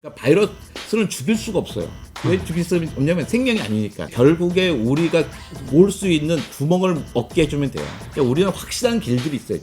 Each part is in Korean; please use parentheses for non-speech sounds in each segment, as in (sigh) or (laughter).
그러니까 바이러스는 죽일 수가 없어요. 왜 죽일 수 없냐면 생명이 아니니까. 결국에 우리가 올 수 있는 구멍을 얻게 해주면 돼요. 그러니까 우리는 확실한 길들이 있어요.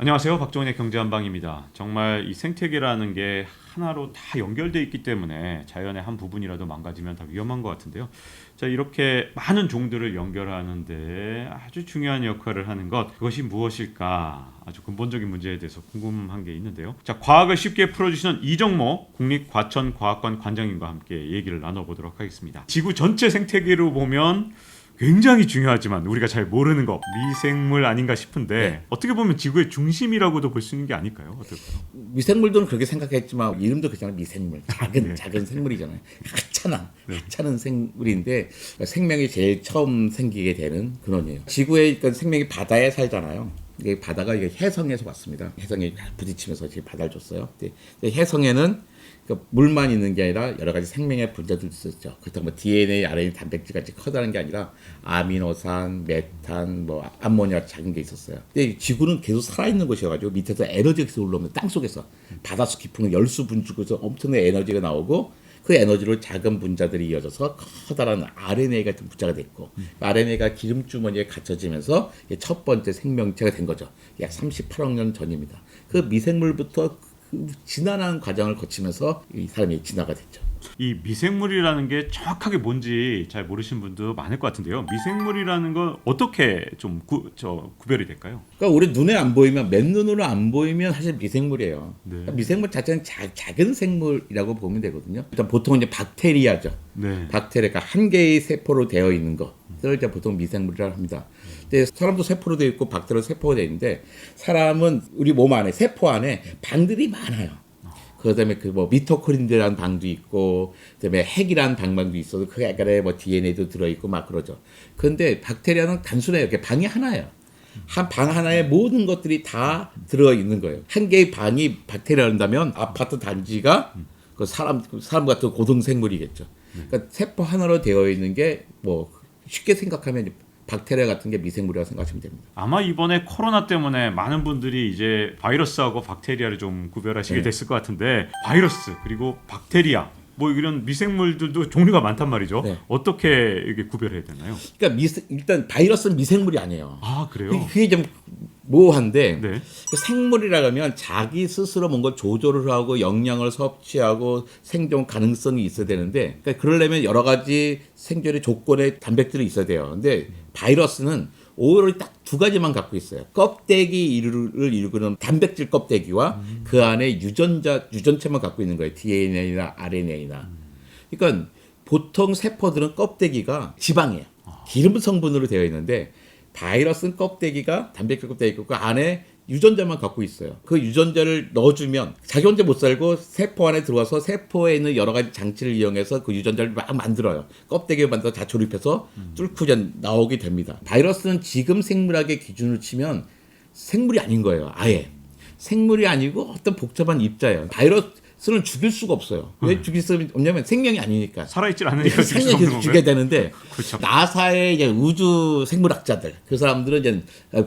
안녕하세요. 박종훈의 경제한방입니다. 정말 이 생태계라는 게 하나로 다 연결돼 있기 때문에 자연의 한 부분이라도 망가지면 다 위험한 것 같은데요. 자 이렇게 많은 종들을 연결하는데 아주 중요한 역할을 하는 것 그것이 무엇일까 아주 근본적인 문제에 대해서 궁금한 게 있는데요. 자 과학을 쉽게 풀어주시는 이정모 국립과천과학관 관장님과 함께 얘기를 나눠보도록 하겠습니다. 지구 전체 생태계로 보면 굉장히 중요하지만 우리가 잘 모르는 거 미생물 아닌가 싶은데 네. 어떻게 보면 지구의 중심이라고도 볼 수 있는 게 아닐까요? 어떨까요? 미생물들은 그렇게 생각했지만 이름도 그잖아요. 미생물. 작은 (laughs) 네. 작은 생물이잖아요. 하찮아. 하찮은 생물인데 생명이 제일 처음 생기게 되는 근원이에요. 지구에 있던 생명이 바다에 살잖아요. 이게 바다가 이게 해성에서 왔습니다. 해성에 부딪히면서 이제 바다를 줬어요. 근데 해성에는 그 물만 있는 게 아니라 여러 가지 생명의 분자들도 있었죠. 그렇다고 뭐 DNA, RNA, 단백질 같이 커다란 게 아니라 아미노산, 메탄, 뭐 암모니아 작은 게 있었어요. 근데 지구는 계속 살아있는 곳이어가지고 밑에서 에너지가 계속 올라오면 땅 속에서 바닷속 깊은 열수 분출구에서 엄청난 에너지가 나오고 그 에너지로 작은 분자들이 이어져서 커다란 RNA 같은 분자가 됐고 RNA가 기름 주머니에 갇혀지면서 첫 번째 생명체가 된 거죠. 약 38억 년 전입니다. 그 미생물부터 그 지난한 과정을 거치면서 이 사람이 진화가 됐죠. 이 미생물이라는 게 정확하게 뭔지 잘 모르시는 분도 많을 것 같은데요. 미생물이라는 건 어떻게 좀 구, 저, 구별이 될까요? 그러니까 우리 눈에 안 보이면 맨눈으로 안 보이면 사실 미생물이에요. 네. 그러니까 미생물 자체는 자, 작은 생물이라고 보면 되거든요. 일단 보통 이제 박테리아죠. 네. 박테리아가 한 개의 세포로 되어 있는 것을 이제 보통 미생물이라고 합니다. 근데 사람도 세포로 되어 있고 박테리아 세포가 되어 있는데 사람은 우리 몸 안에 세포 안에 방들이 많아요. 그다음에 그 뭐 미토콘드리아라는 방도 있고 그다음에 핵이라는 방방도 있어도 그 안에 뭐 DNA도 들어 있고 막 그러죠. 그런데 박테리아는 단순해요. 이렇게 방이 하나예요. 한 방 하나에 모든 것들이 다 들어 있는 거예요. 한 개의 방이 박테리아란다면 아파트 단지가 그 사람 그 사람 같은 고등 생물이겠죠. 그러니까 세포 하나로 되어 있는 게 뭐 쉽게 생각하면 박테리아 같은 게 미생물이라고 생각하시면 됩니다. 아마 이번에 코로나 때문에 많은 분들이 이제 바이러스하고 박테리아를 좀 구별하시게 네. 됐을 것 같은데 바이러스 그리고 박테리아 뭐 이런 미생물들도 종류가 많단 말이죠. 네. 어떻게 이게 구별해야 되나요? 그러니까 미, 일단 바이러스는 미생물이 아니에요. 아 그래요? 그게- 그게 좀 모호한데 네. 그 생물이라 하면 자기 스스로 뭔가 조절을 하고 영양을 섭취하고 생존 가능성이 있어야 되는데 그러니까 그러려면 여러 가지 생존의 조건의 단백질이 있어야 돼요. 근데 바이러스는 오히려 딱 두 가지만 갖고 있어요. 껍데기를 이루는 단백질 껍데기와 그 안에 유전자 유전체만 갖고 있는 거예요. DNA나 RNA나. 그러니까 보통 세포들은 껍데기가 지방이에요. 기름 성분으로 되어 있는데 바이러스는 껍데기가 단백질 껍데기 있고 그 안에 유전자만 갖고 있어요. 그 유전자를 넣어주면 자기 혼자 못 살고 세포 안에 들어와서 세포에 있는 여러 가지 장치를 이용해서 그 유전자를 막 만들어요. 껍데기를 만들어 다 조립해서 뚫고 이제 나오게 됩니다. 바이러스는 지금 생물학의 기준으로 치면 생물이 아닌 거예요. 아예. 생물이 아니고 어떤 복잡한 입자예요. 바이러스 는 죽일 수가 없어요. 왜 죽일 수 없냐면 생명이 아니니까. 살아있질 않으니까 생명이 없는 계속 건가요? 죽여야 되는데 그렇죠. 나사의 이제 우주 생물학자들 그 사람들은 이제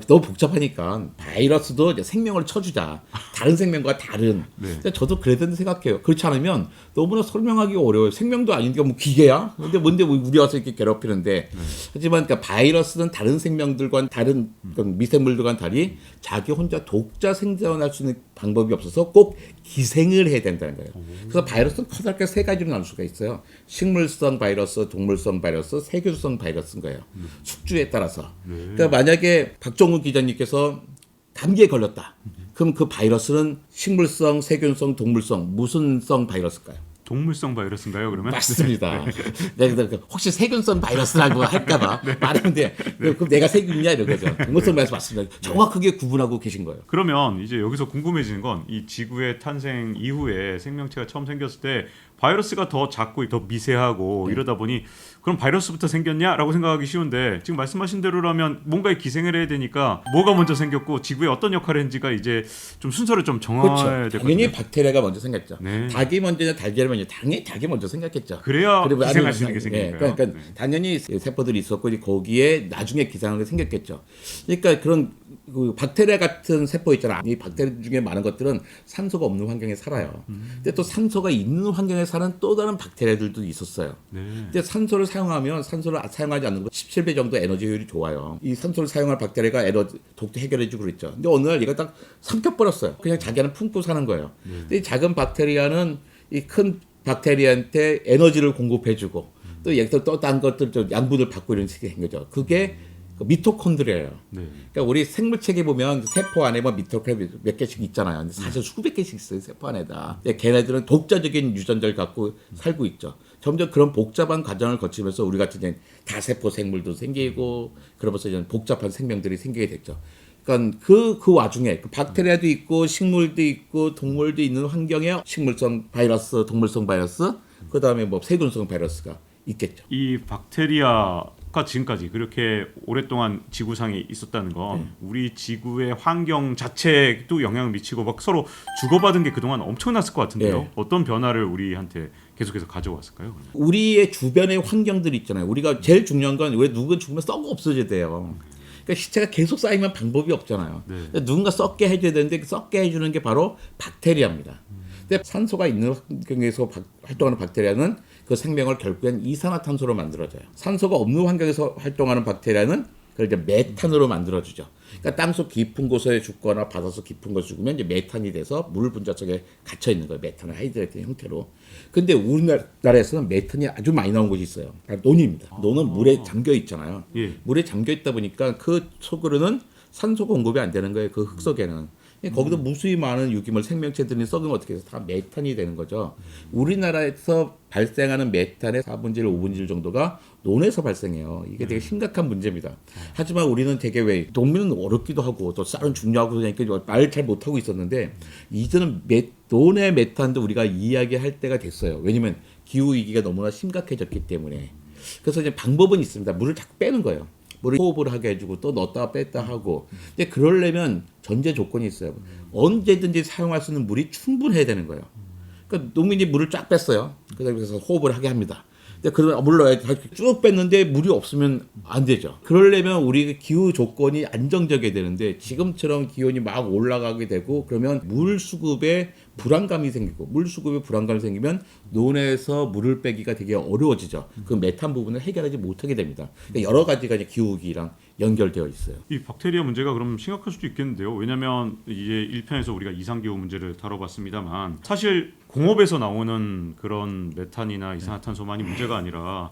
너무 복잡하니까 바이러스도 이제 생명을 쳐주자 다른 생명과 다른 (laughs) 네. 저도 그랬던 생각해요 그렇지 않으면 너무나 설명하기 어려워요 생명도 아니니까 뭐 기계야 근데 뭔데 뭐 우리 와서 이렇게 괴롭히는데 네. 하지만 그러니까 바이러스는 다른 생명들과 다른 그런 미생물들과는 달리 자기 혼자 독자 생존할 수 있는 방법이 없어서 꼭 기생을 해야 된다는 거예요. 그래서 바이러스는 커다랗게 세 가지로 나눌 수가 있어요. 식물성 바이러스, 동물성 바이러스, 세균성 바이러스인 거예요. 숙주에 따라서. 그러니까 만약에 박정훈 기자님께서 감기에 걸렸다. 그럼 그 바이러스는 식물성, 세균성, 동물성 무슨 성 바이러스일까요? 동물성 바이러스인가요? 그러면 맞습니다. 내가 그 혹시 세균성 바이러스라고 할까봐 (laughs) 네. 말하는데 그럼 내가 세균이냐 이러죠. 동물성 바이러스 맞습니다. 정확하게 구분하고 계신 거예요. 그러면 이제 여기서 궁금해지는 건 이 지구의 탄생 이후에 생명체가 처음 생겼을 때 바이러스가 더 작고 더 미세하고 네. 이러다 보니 그럼 바이러스부터 생겼냐라고 생각하기 쉬운데 지금 말씀하신 대로라면 뭔가에 기생을 해야 되니까 뭐가 먼저 생겼고 지구에 어떤 역할을 했는지가 이제 좀 순서를 좀 정해야 그렇죠. 될것 당연히 같아요. 박테리아가 먼저 생겼죠. 네. 닭이 먼저냐 달걀이 먼저 당연히 닭이 먼저 생겼겠죠. 그래야 그리고 기생할 수 있는 게 예, 생기니까요. 그러니까 네. 당연히 세포들이 있었고 거기에 나중에 기생하는 게 생겼겠죠. 그러니까 그런 그 박테리아 같은 세포 있잖아. 이 박테리아 중에 많은 것들은 산소가 없는 환경에 살아요. 근데 또 산소가 있는 환경에 사는 또 다른 박테리아들도 있었어요. 네. 근데 산소를 사용하면 산소를 사용하지 않는 거 17배 정도 에너지 효율이 좋아요. 이 산소를 사용할 박테리아가 에너지 독도 해결해주고 그랬죠. 근데 어느 날 얘가 딱 삼켜버렸어요. 그냥 자기는 품고 사는 거예요. 근데 이 작은 박테리아는 이 큰 박테리아한테 에너지를 공급해주고 또 여기서 또딴 것들 좀 양분을 받고 이런 식이 된 거죠. 그게 그 미토콘드리아예요. 네. 그러니까 우리 생물체계 보면 세포 안에 뭐 미토콘드리아 몇 개씩 있잖아요. 근데 사실 수백 개씩 있어요 세포 안에다. 근데 걔네들은 독자적인 유전자를 갖고 살고 있죠. 점점 그런 복잡한 과정을 거치면서 우리 같은 이제 다세포 생물도 생기고 그러면서 이제 복잡한 생명들이 생기게 됐죠. 그러니까 그, 그 와중에 그 박테리아도 있고 식물도 있고 동물도 있는 환경에 식물성 바이러스, 동물성 바이러스, 그 다음에 뭐 세균성 바이러스가 있겠죠. 이 박테리아 가 지금까지 그렇게 오랫동안 지구상에 있었다는 건 네. 우리 지구의 환경 자체도 영향을 미치고 막 서로 주고받은 게 그동안 엄청났을 것 같은데요. 네. 어떤 변화를 우리한테 계속해서 가져왔을까요? 그러면? 우리의 주변의 환경들 있잖아요. 우리가 제일 중요한 건 왜 누군 죽으면 썩어 없어져야 돼요. 그러니까 시체가 계속 쌓이면 방법이 없잖아요. 네. 누군가 썩게 해줘야 되는데 그 썩게 해주는 게 바로 박테리아입니다. 근데 산소가 있는 환경에서 박- 활동하는 박테리아는 그 생명을 결국엔 이산화탄소로 만들어져요. 산소가 없는 환경에서 활동하는 박테리아는 그걸 이제 메탄으로 만들어주죠. 그러니까 땅속 깊은 곳에 죽거나 바다속 깊은 곳에 죽으면 이제 메탄이 돼서 물 분자 속에 갇혀 있는 거예요. 메탄을 하이드레이트 형태로. 근데 우리나라에서는 메탄이 아주 많이 나온 곳이 있어요. 바로 논입니다. 논은 물에 잠겨 있잖아요. 예. 물에 잠겨 있다 보니까 그 속으로는 산소 공급이 안 되는 거예요. 그 흙 속에는. 거기도 무수히 많은 유기물 생명체들이 썩으면 어떻게 해서 다 메탄이 되는 거죠. 우리나라에서 발생하는 메탄의 4분의 1, 5분의 1 정도가 논에서 발생해요. 이게 되게 심각한 문제입니다. 하지만 우리는 되게 왜 농민은 어렵기도 하고 또 쌀은 중요하고 그러니까 말 잘 못하고 있었는데 이제는 메, 논의 메탄도 우리가 이야기할 때가 됐어요. 왜냐면 기후 위기가 너무나 심각해졌기 때문에. 그래서 이제 방법은 있습니다. 물을 자꾸 빼는 거예요. 물을 호흡을 하게 해주고 또 넣었다 뺐다 하고. 근데 그러려면 전제 조건이 있어요. 언제든지 사용할 수 있는 물이 충분해야 되는 거예요. 그러니까 농민이 물을 쫙 뺐어요. 그래서 호흡을 하게 합니다. 근데 그러면 물 넣어야 쭉 뺐는데 물이 없으면 안 되죠. 그러려면 우리 기후 조건이 안정적이어야 되는데 지금처럼 기온이 막 올라가게 되고 그러면 물 수급에 불안감이 생기고 물 수급에 불안감이 생기면 논에서 물을 빼기가 되게 어려워지죠. 그 메탄 부분을 해결하지 못하게 됩니다. 그러니까 여러 가지가 기후기랑 연결되어 있어요. 이 박테리아 문제가 그럼 심각할 수도 있겠는데요. 왜냐하면 이제 1편에서 우리가 이상기후 문제를 다뤄봤습니다만 사실 공업에서 나오는 그런 메탄이나 이산화탄소만이 문제가 아니라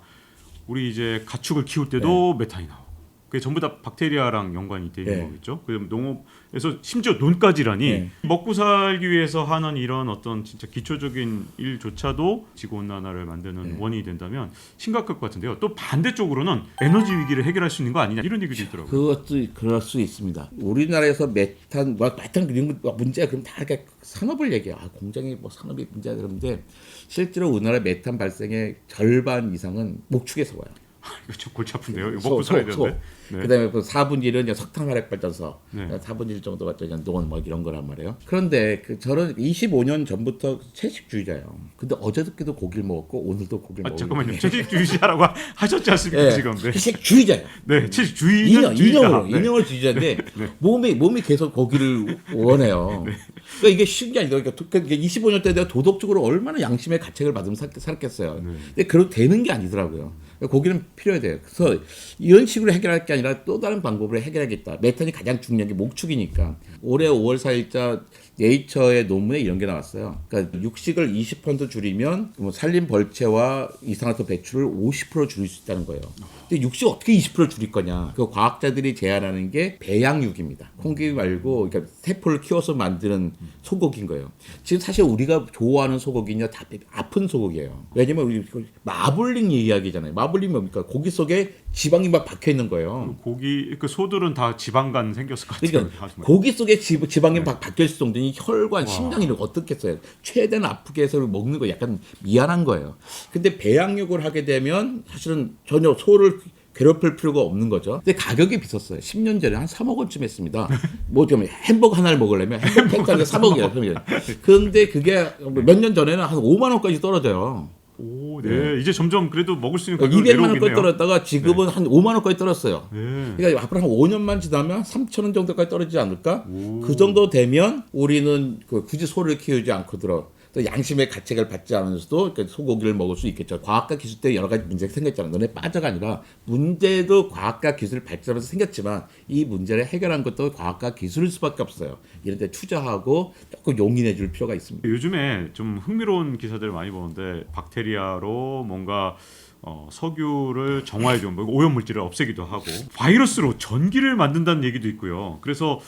우리 이제 가축을 키울 때도 메탄이 나오고 그게 전부 다 박테리아랑 연관이 돼 있는 네. 거겠죠. 그 농업에서 심지어 논까지라니 네. 먹고 살기 위해서 하는 이런 어떤 진짜 기초적인 일조차도 지구 온난화를 만드는 네. 원인이 된다면 심각할 것 같은데요. 또 반대쪽으로는 에너지 위기를 해결할 수 있는 거 아니냐 이런 얘기도 있더라고요. 그것도 그럴 수 있습니다. 우리나라에서 메탄, 뭐 메탄 이런 거 문제야 그럼 다 이렇게 산업을 얘기해. 아, 공장이 뭐 산업이 문제야 그러는데 실제로 우리나라 메탄 발생의 절반 이상은 목축에서 와요. (laughs) 이거 좀 골치 아픈데요. 이거 소, 먹고 소, 살아야 소. 되는데. 네. 그다음에 그 4분의 1은 이제 석탄 화력 발전소, 네. 4분의 1 정도가 또논뭐 이런 거란 말이에요. 그런데 그 저는 25년 전부터 채식주의자예요. 근데 어저께도 고기를 먹었고 오늘도 고기를 아 먹고 잠깐만요. 채식주의자라고 (laughs) 하셨지 않습니까 예, 지금? 네. 채식주의자예요. 네, 채식주의 인형, 주의자. 인형으로, 네. 인형을 주의자인데 몸이 몸이 계속 고기를 원해요. (laughs) 네. 그러니까 이게 신기한 그러니까 25년 때 내가 도덕적으로 얼마나 양심의 가책을 받으면 살- 살았겠어요. 네. 근데 그렇게 되는 게 아니더라고요. 그러니까 고기는 필요해야 돼요. 그래서 이런 식으로 해결할 게 아니라 또 다른 방법으로 해결하겠다. 메탄이 가장 중요한 게 목축이니까. 올해 5월 4일자 네이처의 논문에 이런 게 나왔어요. 그러니까 육식을 20% 줄이면 뭐 산림 벌채와 이산화탄소 배출을 50% 줄일 수 있다는 거예요. 근데 육식 어떻게 20% 줄일 거냐? 그 과학자들이 제안하는 게 배양육입니다. 콩기 말고 그러니까 세포를 키워서 만드는 소고기인 거예요. 지금 사실 우리가 좋아하는 소고기냐 다 아픈 소고기예요. 왜냐면 우리 그 마블링 이야기잖아요. 마블링 뭡니까? 고기 속에 지방이 막 박혀 있는 거예요. 고기 그 소들은 다 지방간 생겼을 것 같아요. 그러니까. 고기 속에 지, 지방이 막 박혀 있을 정도니 혈관, 심장이 이렇게 어떻겠어요? 최대한 아프게 해서 먹는 거 약간 미안한 거예요. 근데 배양육을 하게 되면 사실은 전혀 소를 괴롭힐 필요가 없는 거죠. 근데 가격이 비쌌어요. 10년 전에 한 3억 원쯤 했습니다. (laughs) 뭐좀 햄버거 하나를 먹으려면 햄버거 팩 3억이에요. 그런데 그게 몇 년 전에는 한 5만 원까지 떨어져요. 오, 네. 이제 점점 그래도 먹을 수 있는 그러니까 가격이 200만 내려오고 원까지 있네요. 떨어졌다가 지금은 한 5만 원까지 떨었어요. 네. 그러니까 앞으로 한 5년만 지나면 3천 원 정도까지 떨어지지 않을까? 그 정도 되면 우리는 그 굳이 소를 키우지 않고 들어 또 양심의 가책을 받지 않으면서도 그 소고기를 먹을 수 있겠죠. 과학과 기술 때 여러 가지 문제가 생겼잖아. 너네 빠져가 아니라 문제도 과학과 기술 발전하면서 생겼지만 이 문제를 해결한 것도 과학과 기술일 수밖에 없어요. 이런 데 투자하고 조금 용인해 줄 필요가 있습니다. 요즘에 좀 흥미로운 기사들을 많이 보는데 박테리아로 뭔가 어, 석유를 정화해 준 오염 물질을 없애기도 하고 바이러스로 전기를 만든다는 얘기도 있고요. 그래서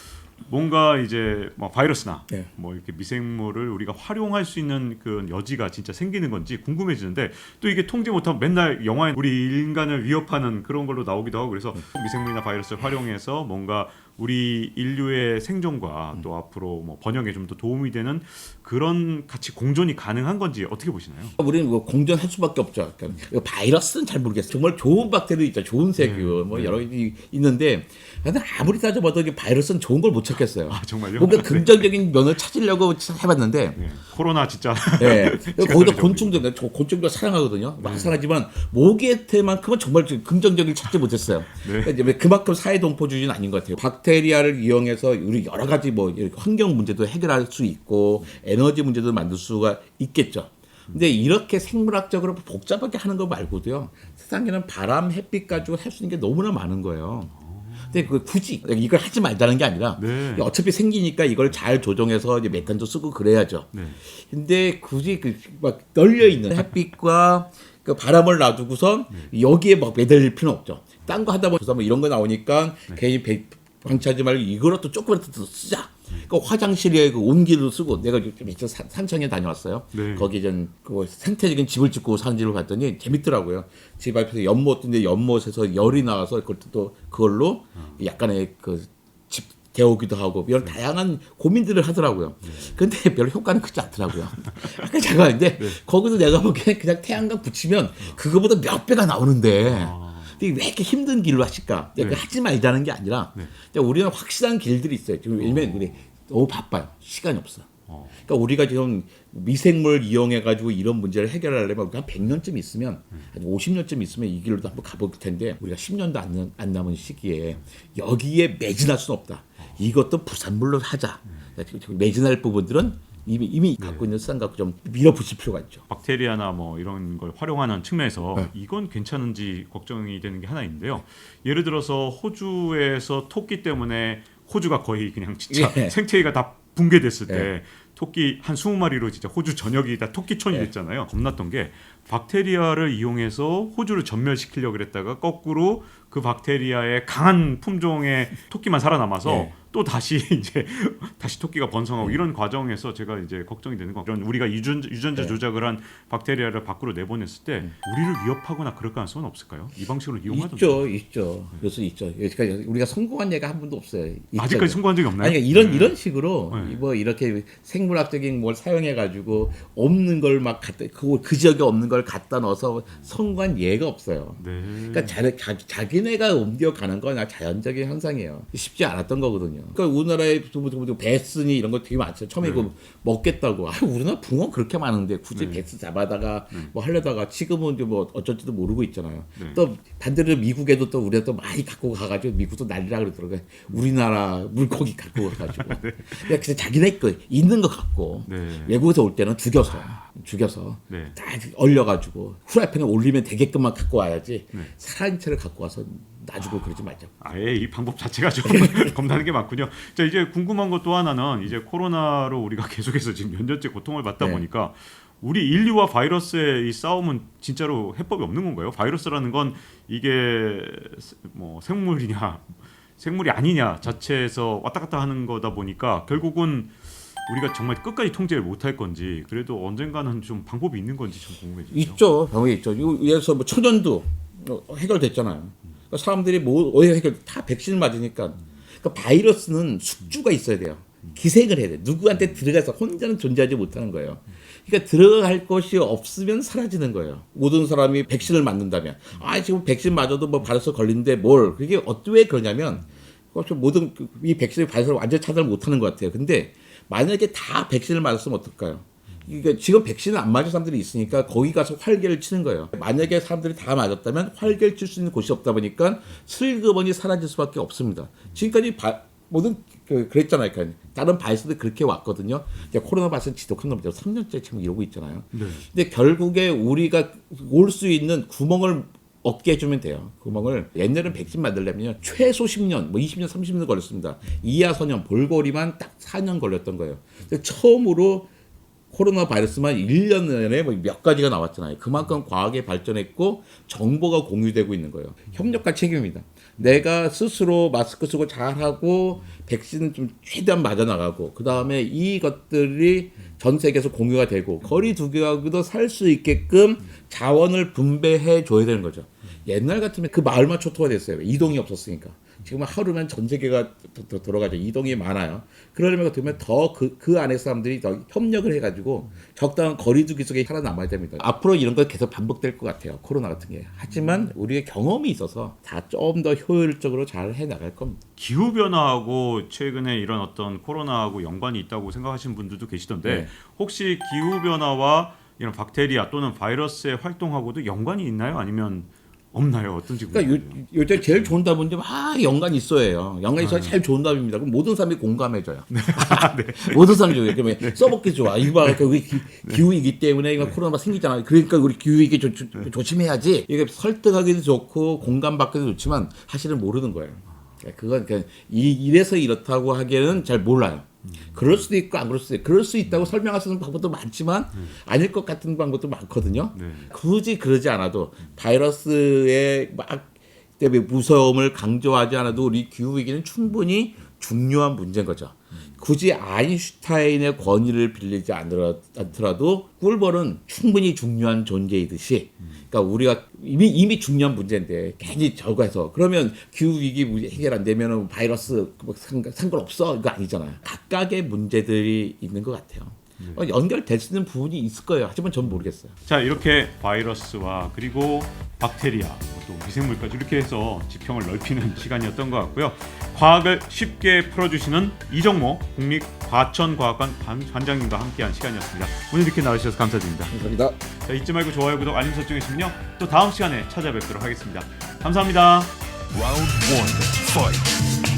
뭔가 이제 뭐 바이러스나 네. 뭐 이렇게 미생물을 우리가 활용할 수 있는 그 여지가 진짜 생기는 건지 궁금해지는데 또 이게 통제 못하면 맨날 영화에 우리 인간을 위협하는 그런 걸로 나오기도 하고 그래서 미생물이나 바이러스를 활용해서 뭔가 우리 인류의 생존과 또 앞으로 뭐 번영에 좀 더 도움이 되는 그런 같이 공존이 가능한 건지 어떻게 보시나요? 우리는 뭐 공존할 수밖에 없죠. 그러니까 바이러스는 잘 모르겠어요. 정말 좋은 박테리아 있죠. 좋은 세균 뭐 여러 가지 있는데 근데 아무리 따져봐도 바이러스는 좋은 걸 못 찾겠어요. 아 정말요? 뭔가 긍정적인 면을 찾으려고 해봤는데 네. 코로나 진짜 (laughs) 예. 거기다 곤충도 저 곤충도 사랑하거든요. 막 사랑하지만 모기한테만큼은 정말 좀 긍정적인 찾지 못했어요. 네. 그러니까 그만큼 사회 동포 주의는 아닌 것 같아요. 박 테리아를 이용해서 우리 여러 가지 뭐 환경 문제도 해결할 수 있고 에너지 문제도 만들 수가 있겠죠. 근데 이렇게 생물학적으로 복잡하게 하는 거 말고도요. 세상에는 바람, 햇빛 가지고 할 수 있는 게 너무나 많은 거예요. 근데 그 굳이 이걸 하지 말자는 게 아니라 네. 어차피 생기니까 이걸 잘 조정해서 이제 메탄도 쓰고 그래야죠. 네. 근데 굳이 그 막 널려 있는 햇빛과 그 바람을 놔두고선 여기에 막 매달릴 필요는 없죠. 딴 거 하다 보면서 뭐 이런 거 나오니까 괜히 배, 방치하지 말고 이거라도 조금이라도 더 쓰자. 그 화장실에 그 온기도 쓰고 내가 좀 며칠 산- 산청에 다녀왔어요. 네. 거기 전그 생태적인 집을 짓고 사는 집을 봤더니 재밌더라고요. 집 앞에서 연못 인데 연못에서 열이 나와서 그것도 또 그걸로 약간의 그 집 데우기도 하고 이런 다양한 고민들을 하더라고요. 근데 별로 효과는 크지 않더라고요. (laughs) 아까 제가 근데 거기서 내가 보기엔 그냥 태양광 붙이면 그거보다 몇 배가 나오는데 근데 왜 이렇게 힘든 길로 하실까? 그러니까 하지 말자는 게 아니라 근데 우리는 확실한 길들이 있어요. 지금 왜냐면 우리 너무 바빠요. 시간이 없어. 어. 그러니까 우리가 지금 미생물 이용해 가지고 이런 문제를 해결하려면 우리가 한 100년쯤 있으면 한 50년쯤 있으면 이 길로도 한번 가볼 텐데 우리가 10년도 안, 남- 안 남은 시기에 여기에 매진할 수는 없다. 이것도 부산물로 하자. 매진할 부분들은 이미 이미 갖고 있는 수단 갖고 좀 밀어붙일 필요가 있죠. 박테리아나 뭐 이런 걸 활용하는 측면에서 네. 이건 괜찮은지 걱정이 되는 게 하나 있는데요. 예를 들어서 호주에서 토끼 때문에 호주가 거의 그냥 진짜 예. 생태계가 다 붕괴됐을 때 예. 토끼 한 20마리로 진짜 호주 전역이 다 토끼촌이 예. 됐잖아요. 겁났던 게 박테리아를 이용해서 호주를 전멸시키려고 그랬다가 거꾸로 그 박테리아의 강한 품종의 토끼만 살아남아서 예. 또 다시 (laughs) 이제 다시 토끼가 번성하고 이런 과정에서 제가 이제 걱정이 되는 건 이런 우리가 유전, 유전자 네. 조작을 한 박테리아를 밖으로 내보냈을 때 우리를 위협하고 나 그럴 가능성은 없을까요? 이 방식으로 이용하던데 있죠, 있죠. 그래서 있죠. 그러니까 우리가 성공한 예가 한 번도 없어요. 있죠. 아직까지 성공한 적이 없나요? 아니 그러니까 이런 네. 이런 식으로 네. 뭐 이렇게 생물학적인 뭘 사용해 가지고 없는 걸 막 갖다 그, 그 지역에 없는 걸 갖다 넣어서 성공한 예가 없어요. 네. 그러니까 자, 자, 자기네가 옮겨가는 건 자연적인 현상이에요. 쉽지 않았던 거거든요. 그러니까 우리나라에 뭐 베스니 이런 거 되게 많죠. 처음에 네. 그 먹겠다고. 아, 우리나라 붕어 그렇게 많은데 굳이 베스 잡아다가 뭐 하려다가 지금은 이제 뭐 어쩔지도 모르고 있잖아요. 네. 또 반대로 미국에도 또 우리가 또 많이 갖고 가가지고 미국도 난리라 그러더라고요. 우리나라 물고기 갖고 가가지고. (laughs) 그냥 그냥 자기네 거 있는 거 갖고 네. 외국에서 올 때는 죽여서 죽여서 네. 다 얼려가지고 후라이팬에 올리면 되게끔만 갖고 와야지 네. 살아있는 채를 갖고 와서 놔주고 그러지 말자. 아예 이 방법 자체가 좀 (laughs) 겁나는 게 많군요. 자 이제 궁금한 것 또 하나는 이제 코로나로 우리가 (laughs) 계속해서 지금 몇 년째 고통을 받다 네. 보니까 우리 인류와 바이러스의 이 싸움은 진짜로 해법이 없는 건가요? 바이러스라는 건 이게 뭐 생물이냐 생물이 아니냐 자체에서 왔다 갔다 하는 거다 보니까 결국은 우리가 정말 끝까지 통제를 못할 건지 그래도 언젠가는 좀 방법이 있는 건지 좀 궁금해지죠. 있죠, 방법이 있죠. 요- 예를 들어서 뭐 천연두 어, 해결됐잖아요. 그러니까 사람들이 뭐 어디 해결 다 백신을 맞으니까. 그러니까 바이러스는 숙주가 있어야 돼요. 기생을 해야 돼. 누구한테 들어가서 혼자는 존재하지 못하는 거예요. 그러니까 들어갈 것이 없으면 사라지는 거예요. 모든 사람이 백신을 맞는다면, 아 지금 백신 맞아도 뭐 바이러스 걸린데 뭘? 그게 어떻게 왜 그러냐면, 모든 그- 이 백신이 바이러스를 완전 히 차단을 못하는 것 같아요. 근데 만약에 다 백신을 맞았으면 어떨까요? 그러니까 지금 백신을 안 맞은 사람들이 있으니까 거기 가서 활개를 치는 거예요. 만약에 사람들이 다 맞았다면 활개를 칠 수 있는 곳이 없다 보니까 슬그머니 사라질 수밖에 없습니다. 지금까지 바- 모든 그 그랬잖아요. 그러니까 다른 바이러스도 그렇게 왔거든요. 이제 코로나 바이러스 지독한 놈이죠. 3년째 지금 이러고 있잖아요. 근데 결국에 우리가 올 수 있는 구멍을 없게 해주면 돼요. 구멍을 옛날엔 백신 만들려면 최소 10년, 뭐 20년, 30년 걸렸습니다. 이하선염, 볼거리만 딱 4년 걸렸던 거예요. 처음으로 코로나 바이러스만 1년 내내 뭐몇 가지가 나왔잖아요. 그만큼 과학이 발전했고 정보가 공유되고 있는 거예요. 협력과 책임입니다. 내가 스스로 마스크 쓰고 잘하고 백신 좀 최대한 맞아 나가고 그 다음에 이것들이 전 세계에서 공유가 되고 거리 두기하고도 살 수 있게끔 자원을 분배해 줘야 되는 거죠. 옛날 같으면 그 마을만 초토화 됐어요. 이동이 없었으니까. 지금 하루면 전 세계가 돌아가죠. 이동이 많아요. 그러려면 되면 더그 그 안에 사람들이 더 협력을 해가지고 적당한 거리두기 속에 살아남아야 됩니다. 앞으로 이런 건 계속 반복될 것 같아요. 코로나 같은 게. 하지만 우리의 경험이 있어서 다 좀 더 효율적으로 잘 해나갈 겁니다. 기후 변화하고 최근에 이런 어떤 코로나하고 연관이 있다고 생각하시는 분들도 계시던데 네. 혹시 기후 변화와 이런 박테리아 또는 바이러스의 활동하고도 연관이 있나요? 아니면 없나요? 어떤지 그러니까. 요, 요새 제일 좋은 답은 막 연관 있어요. 연관 있어야 제일 좋은 답입니다. 그럼 모든 사람이 공감해줘요. (laughs) (laughs) 모든 사람이 좋아요. 그러면 써먹기 좋아. 이거 봐, 그 기- 기후이기 때문에 이거 코로나가 생기잖아. 그러니까 우리 기후이기 조, 조, 조심해야지. 이게 설득하기도 좋고 공감받기도 좋지만 사실은 모르는 거예요. 그러니까 그건 그냥 이, 이래서 이렇다고 하기에는 잘 몰라요. 그럴 수도 있고 안 그럴 수도 있고 그럴 수 있다고 설명할 수 있는 방법도 많지만 아닐 것 같은 방법도 많거든요. 네. 굳이 그러지 않아도 바이러스의 막 때문에 무서움을 강조하지 않아도 우리 기후 위기는 충분히 중요한 문제인 거죠. 굳이 아인슈타인의 권위를 빌리지 않더라도 꿀벌은 충분히 중요한 존재이듯이 그러니까 우리가 이미 이미 중요한 문제인데 괜히 저거 해서 그러면 기후 위기 문- 해결 안 되면은 바이러스 뭐 상관, 상관없어 이거 아니잖아요. 각각의 문제들이 있는 것 같아요. 어, 연결될 수 있는 부분이 있을 거예요. 하지만 전 모르겠어요. 자 이렇게 바이러스와 그리고 박테리아 또 미생물까지 이렇게 해서 지평을 넓히는 (laughs) 시간이었던 것 같고요. 과학을 쉽게 풀어주시는 이정모 국립과천과학관 반- 관장님과 함께한 시간이었습니다. 오늘 이렇게 나와주셔서 감사드립니다. 감사합니다. 자 잊지 말고 좋아요, 구독, 알림 설정해주시면요. 또 다음 시간에 찾아뵙도록 하겠습니다. 감사합니다. Round one, fight.